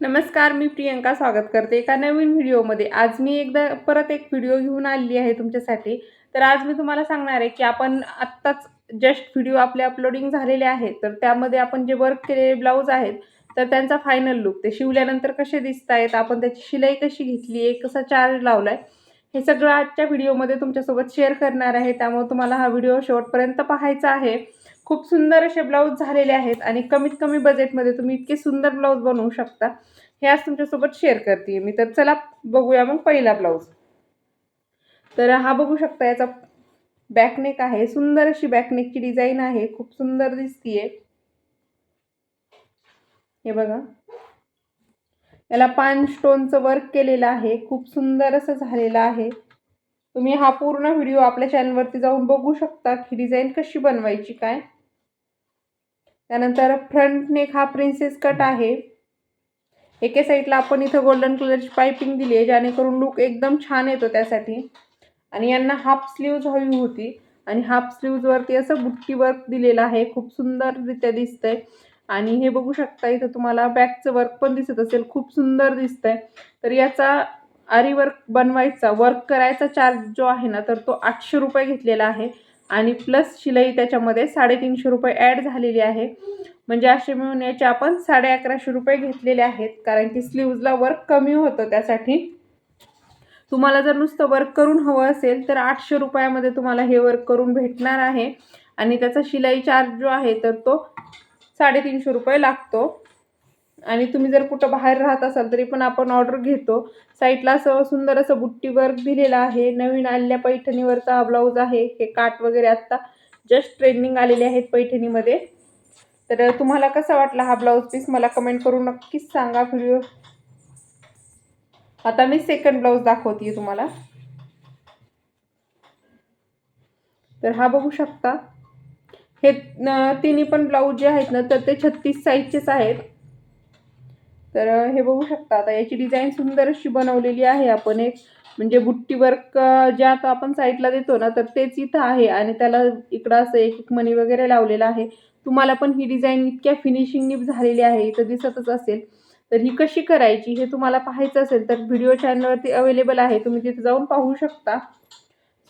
नमस्कार मी प्रियंका स्वागत करते एका नवीन व्हिडिओमध्ये. आज मी एकदा परत एक व्हिडिओ घेऊन आलेली आहे तुमच्यासाठी. तर आज मी तुम्हाला सांगणार आहे की आपण आत्ताच जस्ट व्हिडिओ आपले अपलोडिंग झालेले आहेत तर त्यामध्ये आपण जे वर्क केलेले ब्लाऊज आहेत तर त्यांचा फायनल लुक ते शिवल्यानंतर कसे दिसत आहेत आपण त्याची शिलाई कशी घेतली आहे कसा चार्ज लावला आहे हे सगळं आजच्या व्हिडिओमध्ये तुमच्यासोबत शेअर करणार आहे. त्यामुळे तुम्हाला हा व्हिडिओ शेवटपर्यंत पाहायचा आहे. खूप सुंदर असे ब्लाऊज झालेले आहेत आणि कमीत कमी बजेटमध्ये तुम्ही इतके सुंदर ब्लाऊज बनवू शकता. हे आज तुमच्यासोबत शेअर करते मी. तर चला बघूया मग पहिला ब्लाऊज. तर हा बघू शकता याचा बॅकनेक आहे. सुंदर अशी बॅकनेकची डिझाईन आहे. खूप सुंदर दिसतीये. हे बघा. याला पान स्टोनचं वर्क केलेलं आहे. खूप सुंदर असं झालेलं आहे. तुम्ही हा पूर्ण व्हिडिओ आपल्या चॅनलवरती जाऊन बघू शकता की डिझाईन कशी बनवायची काय? त्यानंतर फ्रंट नेक हा प्रिन्सेस कट आहे. एके साईडला आपण इथं गोल्डन कलरची पायपिंग दिली आहे जेणेकरून लुक एकदम छान येतो त्यासाठी. आणि यांना हाफ स्लीव्ज हवी होती आणि हाफ स्लीव्जवरती असं बुट्टी वर्क दिलेलं आहे. खूप सुंदररित्या दिसतंय. आणि हे बघू शकता इथं तुम्हाला बॅकचं वर्क पण दिसत असेल. खूप सुंदर दिसतंय. तर याचा आरी वर्क बनवायचा वर्क करायचा चार्ज जो आहे ना तर तो आठशे रुपये घेतलेला आहे. आणि प्लस शिलाई त्याच्यामध्ये साडेतीनशे रुपये ॲड झालेली आहे. म्हणजे असे मिळून याचे आपण साडे अकराशे रुपये घेतलेले आहेत. कारण की स्लीव्जला वर्क कमी होतं त्यासाठी. तुम्हाला जर नुसतं वर्क करून हवं असेल तर आठशे रुपयामध्ये तुम्हाला हे वर्क करून भेटणार आहे. आणि त्याचा शिलाई चार्ज जो आहे तर तो साडेतीनशे रुपये लागतो. आणि तुम्ही जर कुठं बाहेर राहत असाल तरी पण आपण ऑर्डर घेतो. साईटला असं सुंदर असं बुट्टी वर्क दिलेलं आहे. नवीन आलेल्या पैठणीवरचा हा ब्लाऊज आहे. हे काट वगैरे आत्ता जस्ट ट्रेंडिंग आलेले आहेत पैठणीमध्ये. तर तुम्हाला कसा वाटला हा ब्लाऊज पीस मला कमेंट करून नक्कीच सांगा व्हिडिओ आता मी सेकंड ब्लाऊज दाखवते तुम्हाला. तर हा बघू शकता. हे तिन्ही पण ब्लाऊज जे आहेत ना तर ते छत्तीस साईजचेच आहेत. तर हे बघू शकता आता याची डिझाईन सुंदर अशी बनवलेली आहे. आपण एक म्हणजे बुट्टी वर्क ज्या आता आपण साईडला देतो ना तर तेच इथं आहे. आणि त्याला इकडं असं एक एक मणी वगैरे लावलेलं आहे. तुम्हाला पण ही डिझाईन इतक्या फिनिशिंगनी झालेली आहे. इथं दिसतच असेल. तर ही कशी करायची हे तुम्हाला पाहायचं असेल तर व्हिडिओ चॅनलवरती अवेलेबल आहे. तुम्ही तिथे जाऊन पाहू शकता.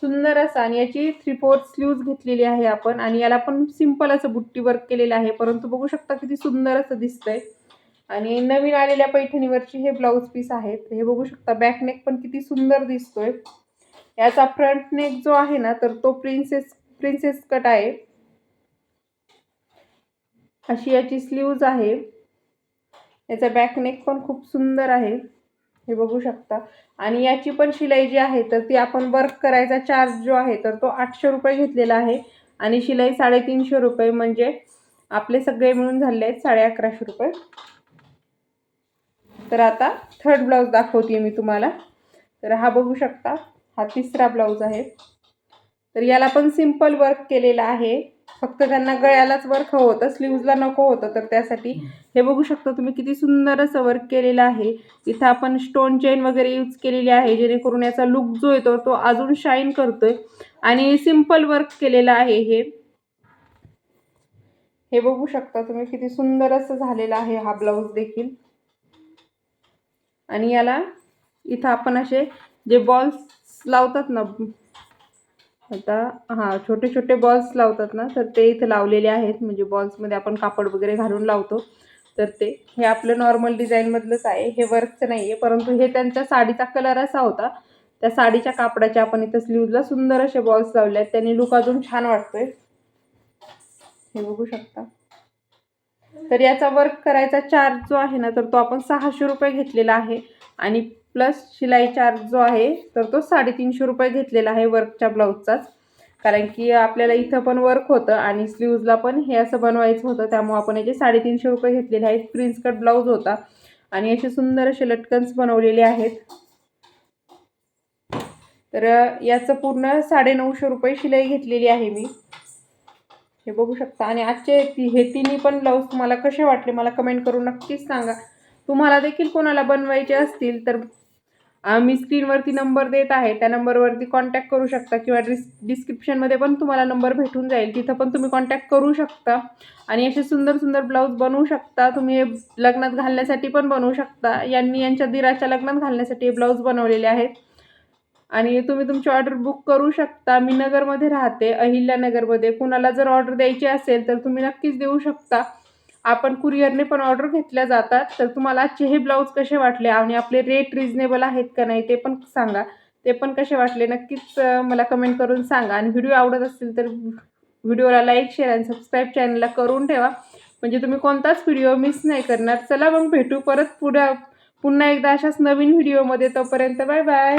सुंदर असं आणि याची थ्री फोर्थ स्लीव्ज घेतलेली आहे आपण. आणि याला पण सिंपल असं बुट्टी वर्क केलेलं आहे. परंतु बघू शकता किती सुंदर असं दिसतंय. आणि नवीन आलेल्या पैठणीवरची हे ब्लाऊज पीस आहेत. हे बघू शकता बॅक नेक पण किती सुंदर दिसतोय. याचा फ्रंट नेक जो आहे ना तर तो प्रिन्सेस प्रिन्सेस कट आहे. अशी याची स्लीव्ज आहे. याचा बॅक नेक पण खूप सुंदर आहे. हे बघू शकता. आणि याची पण शिलाई जी आहे तर ती आपण वर्क करायचा चार्ज जो आहे तर तो आठशे रुपये घेतलेला आहे. आणि शिलाई साडेतीनशे रुपये म्हणजे आपले सगळे मिळून झाले आहेत साडे अकराशे रुपये. तर आता थर्ड ब्लाऊज दाखवते मी तुम्हाला. तर हा बघू शकता हा तिसरा ब्लाऊज आहे. तर याला पण सिंपल वर्क केलेला आहे. फक्त त्यांना गळ्यालाच वर्क हवं होतं स्लीव्जला नको होतं तर त्यासाठी हे बघू शकता तुम्ही किती सुंदर असं वर्क केलेलं आहे. इथं आपण स्टोन चेन वगैरे यूज केलेली आहे जेणेकरून याचा लुक जो येतो तो अजून शाईन करतोय. आणि सिंपल वर्क केलेलं आहे हे. हे बघू शकता तुम्ही किती सुंदर असं झालेलं आहे हा ब्लाऊज देखील. आणि याला इथं आपण असे जे बॉल्स लावतात ना आता हां छोटे छोटे बॉल्स लावतात ना तर ते इथं लावलेले आहेत. म्हणजे बॉल्समध्ये आपण कापड वगैरे घालून लावतो. तर ते हे आपलं नॉर्मल डिझाईनमधलंच आहे. हे वर्कचं नाही आहे परंतु हे त्यांच्या साडीचा कलर असा होता. त्या साडीच्या कापडाच्या आपण इथं स्लीवला सुंदर असे बॉल्स लावले आहेत. त्यांनी लुक अजून छान वाटतोय. हे बघू शकता. तर याचा वर्क करायचा चार्ज जो आहे ना तर तो आपण सहाशे रुपये घेतलेला आहे. आणि प्लस शिलाई चार्ज जो आहे तर तो साडेतीनशे रुपये घेतलेला आहे वर्कच्या ब्लाऊजचाच कारण की आपल्याला इथं पण वर्क होतं आणि स्लीव्जला पण हे असं बनवायचं होतं. त्यामुळे आपण याचे साडेतीनशे रुपये घेतलेले आहेत. प्रिन्स कट ब्लाऊज होता. आणि असे सुंदर असे लटकन्स बनवलेले आहेत. तर याचं पूर्ण साडेनऊशे रुपये शिलाई घेतलेली आहे मी. हे बघू शकता. आणि आजचे ती हे तिन्ही पण ब्लाऊज तुम्हाला कसे वाटले मला कमेंट करून नक्कीच सांगा. तुम्हाला देखील कोणाला बनवायचे असतील तर मी स्क्रीनवरती नंबर देत आहे. त्या नंबरवरती कॉन्टॅक्ट करू शकता किंवा डिस डिस्क्रिप्शनमध्ये पण तुम्हाला नंबर भेटून जाईल. तिथं पण तुम्ही कॉन्टॅक्ट करू शकता. आणि असे सुंदर सुंदर ब्लाऊज बनवू शकता. तुम्ही हे लग्नात घालण्यासाठी पण बनवू शकता. यांनी यांच्या दिराच्या लग्नात घालण्यासाठी हे ब्लाऊज बनवलेले आहेत. आणि तुम्ही तुमची ऑर्डर बुक करू शकता. मी नगरमध्ये राहते. अहिल्यानगरमध्ये. कुणाला जर ऑर्डर द्यायची असेल तर तुम्ही नक्कीच देऊ शकता. आपण कुरिअरने पण ऑर्डर घेतल्या जातात. तर तुम्हाला आजचे हे ब्लाऊज कसे वाटले आणि आपले रेट रिजनेबल आहेत का नाही ते पण सांगा. ते पण कसे वाटले नक्कीच मला कमेंट करून सांगा. आणि व्हिडिओ आवडत असतील तर व्हिडिओला लाईक शेअर आणि सबस्क्राईब चॅनलला करून ठेवा. म्हणजे तुम्ही कोणताच व्हिडिओ मिस नाही करणार. चला मग भेटू परत पुढे. पुन्हा एकदा अशाच नवीन व्हिडिओमध्ये तोपर्यंत बाय बाय